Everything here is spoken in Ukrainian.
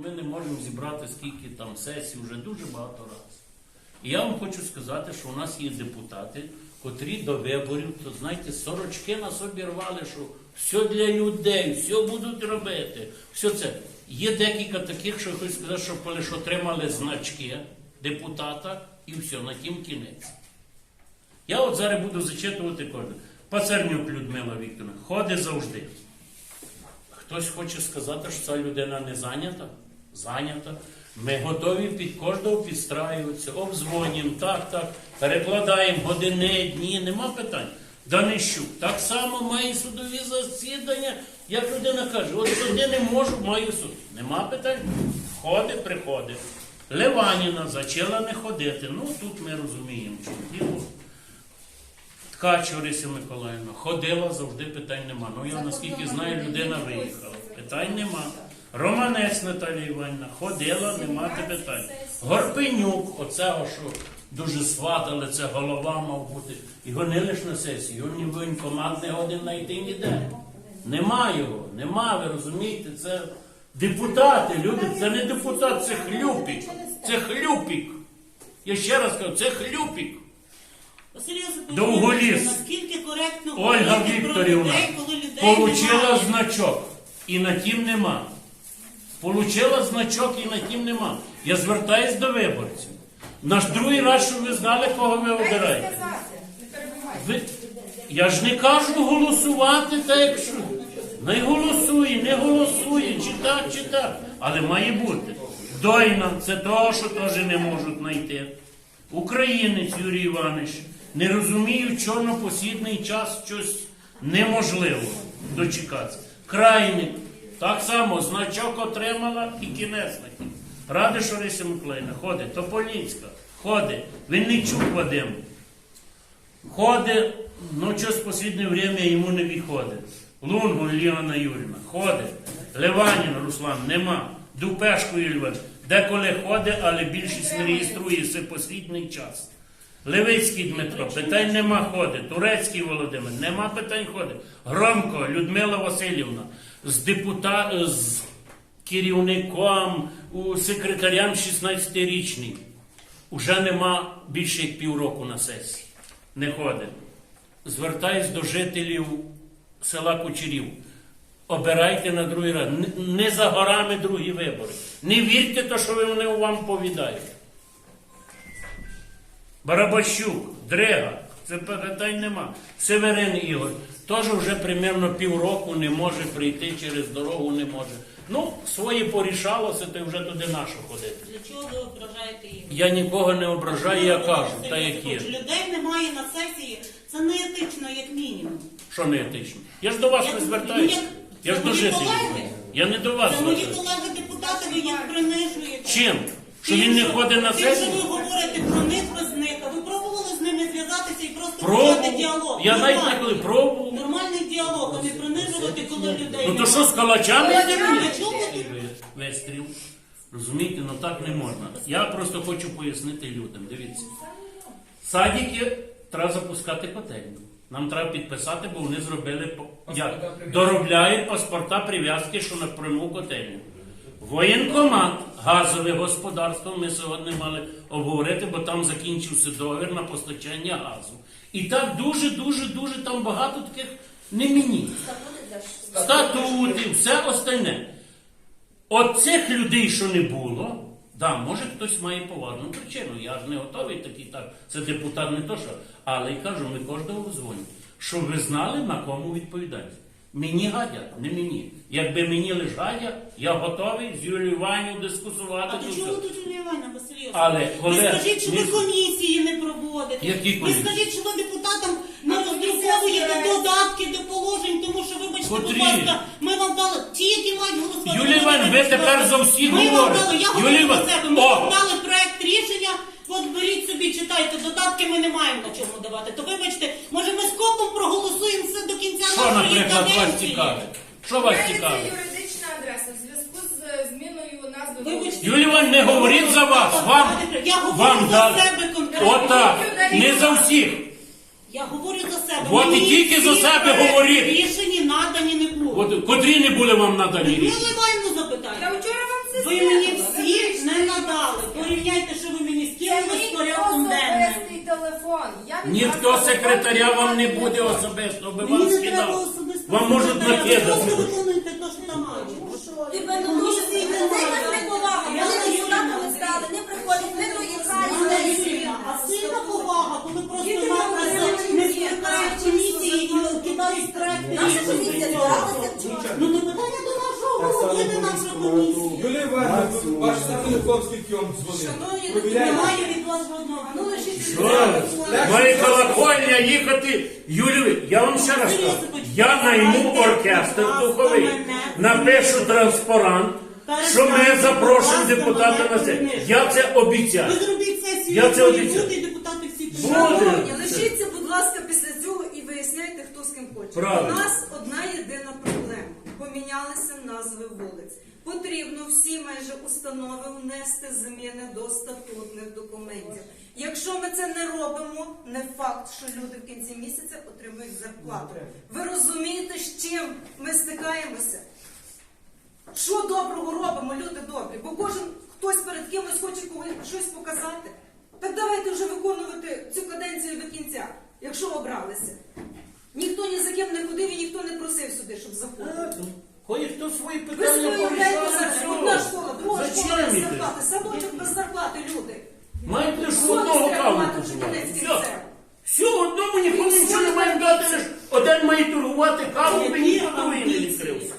ми не можемо зібрати скільки там сесій, вже дуже багато разів. І я вам хочу сказати, що у нас є депутати, котрі до виборів, то знаєте, сорочки на собі рвали, що все для людей, все будуть робити. Все це. Є декілька таких, що я хочу сказати, що лише отримали значки депутата і все, на тім кінець. Я от зараз буду зачитувати кожен. Пацернюк Людмила Вікторовна ходить завжди. Хтось хоче сказати, що ця людина не зайнята? Зайнята. Ми готові під кожного підстраюватися, обдзвонюємо, так, так, перекладаємо години, дні, нема питань. Данищук так само має судові засідання, як людина каже, от сюди не можу, маю суд. Нема питань. Ходить, приходить. Леваніна зачала не ходити. Ну тут ми розуміємо, чому діло. Ткач Орися Миколаївна ходила, завжди питань нема. Ну я наскільки знаю, людина виїхала. Питань нема. Романець Наталія Іванівна ходила, нема те питань. Горпенюк, оцього, що дуже сватали, це голова мав бути. Його не лише на сесії, його ні воєнкомат не годин знайти ніде. Нема його, нема, ви розумієте, це депутати, люди, це не депутат, це хлюпік. Це хлюпік. Я ще раз кажу, це хлюпік. Василь Йосипович, Довголіс. наскільки коректно Ольга говорити про Вікторівна людей, коли людей получила значок і на тім нема. Получила значок і на тім нема. Я звертаюсь до виборців. Наш другий раз, щоб ви знали, кого ви обираєте. Ви... Я ж не кажу голосувати так, якщо. Не голосує, не голосує, чи так, чи так. Але має бути. Дойна, це того, що теж не можуть знайти. Українець Юрій Іванович. Не розумію, на час щось неможливо дочекатися. Крайник. Так само значок отримала і кінець тім. Радиш Орися Миколаївна, ходить. Тополінська, ходить. Винничук Вадим. Ходить, ну щось в посліднє время йому не виходить. Лунгу Ліана Юрівна ходить. Леванін Руслан нема. Дупешко Ільван. Деколи ходить, але більшість не реєструє це послідній час. Левицький Дмитро, питань нема ходить. Турецький Володимир, нема питань ходить. Громко, Людмила Васильівна, з депута... з керівником, секретарям 16-річний. Уже нема більше як півроку на сесії. Не ходить. Звертаюсь до жителів села Кучерів. Обирайте на другий раз. Не за горами другі вибори. Не вірте, то, що вони вам повідають. Барабащук, Дрега, це питань нема. Северин Ігор теж вже примерно півроку не може прийти через дорогу, не може. Ну, своє порішалося, то вже туди нашу ходити. Для чого ви ображаєте їх? Я нікого не ображаю, я кажу, та як є. Людей немає на сесії, це не етично, як мінімум. Що не етично? Я ж до вас не звертаюся. Я ж до жителів. Я не до вас Це мої звертаюся. колеги депутати, ви їх принижуєте. Чим? Що він не ходить на Тим, що сесію? ви говорите про них Я навіть ніколи пробував. Нормальний діалог, а не принижувати, коли людей Ну то що з калачами? Ти? Вестріл. Розумієте, ну так не можна. Я просто хочу пояснити людям. Дивіться. Садики треба запускати котельню. Нам треба підписати, бо вони зробили як? доробляють паспорта прив'язки, що напряму котельню. Воєнкомат, газове господарство. Ми сьогодні мали обговорити, бо там закінчився договір на постачання газу. І так дуже, дуже, там багато таких не мені. Статути, все остальне. От цих людей, що не було, да, може хтось має поважну причину. Я ж не готовий такий так. Це депутат не то що. Але я кажу, ми кожного дзвонимо. Щоб ви знали, на кому відповідальність. Мені гадять, не мені. Якби мені лиш гадять, я готовий з Юлією Іванівною дискусувати. А до чого тут Юлія Івановна Васильівна? Але, ви Олег, скажіть, що ви комісії не проводите. Які ви комісії? скажіть, що ви депутатам не роздруковуєте додатки до положень, тому що, вибачте, будь Котрі? ласка, ми вам дали ті, які мають голосувати. Юлія Іванівна, ви тепер за всіх Ми вам говорите. дали, я Юлія говорю за Іванівна, себе, ми о! вам дали проект рішення, от беріть собі, читайте, додатки ми не маємо на чому давати. То вибачте, може ми скопом проголосуємо все до кінця Що, наприклад, вас цікавить? Що вас Це цікавить? юридична адреса в зв'язку з е, зміною назви. Вибачте. Юлія Іванівна, не говоріть за вас. Вам, Я говорю вам за дали. себе конкретно. Отак, не за всіх. Я говорю за себе. От і Мені тільки за себе говоріть. Рішені надані не було. От, котрі не були вам надані Ми рішення? Іванівну Я вчора вам Ви мені всі не надали. Порівняйте, що ви мені скинули з порядком денним. особистий Я від Ніхто вас секретаря вам не буде особисто, би Мені вам не треба скидав. особисто. Вам можуть накидати. Ви виконуєте те, що там Комісії комісія. Юлія ваш телефон скільки вам дзвонив? Немає від вас жодного. Ну? Має колокольня їхати. Юлію, я вам ще раз кажу. Я найму оркестр духовий, напишу транспарант, що ми запрошуємо депутата на це. Я це Ви обіцяю. зробіть сесію, Я це і обіцяю. бути, депутати всі Буде. Шановні, лишіться, будь ласка, після цього і виясняйте, хто з ким хоче. Правильно. У нас вулиць. Потрібно всі майже установи внести зміни до статутних документів. Якщо ми це не робимо, не факт, що люди в кінці місяця отримують зарплату. Ви розумієте, з чим ми стикаємося? Що доброго робимо, люди добрі? Бо кожен хтось перед кимось хоче щось показати. Так давайте вже виконувати цю каденцію до кінця, якщо обралися. Ніхто ні за ким не ходив і ніхто не просив сюди, щоб заходити. Кое-хто свої Ви питання свої порішав. уявляєте, одна школа, друга школа без Зачем зарплати, садочок без зарплати, люди. Маєте лише Совість одного треба каву мати купувати. Все. одному нікому нічого не маємо дати, лише один має торгувати каву, мені ніхто не відкрився.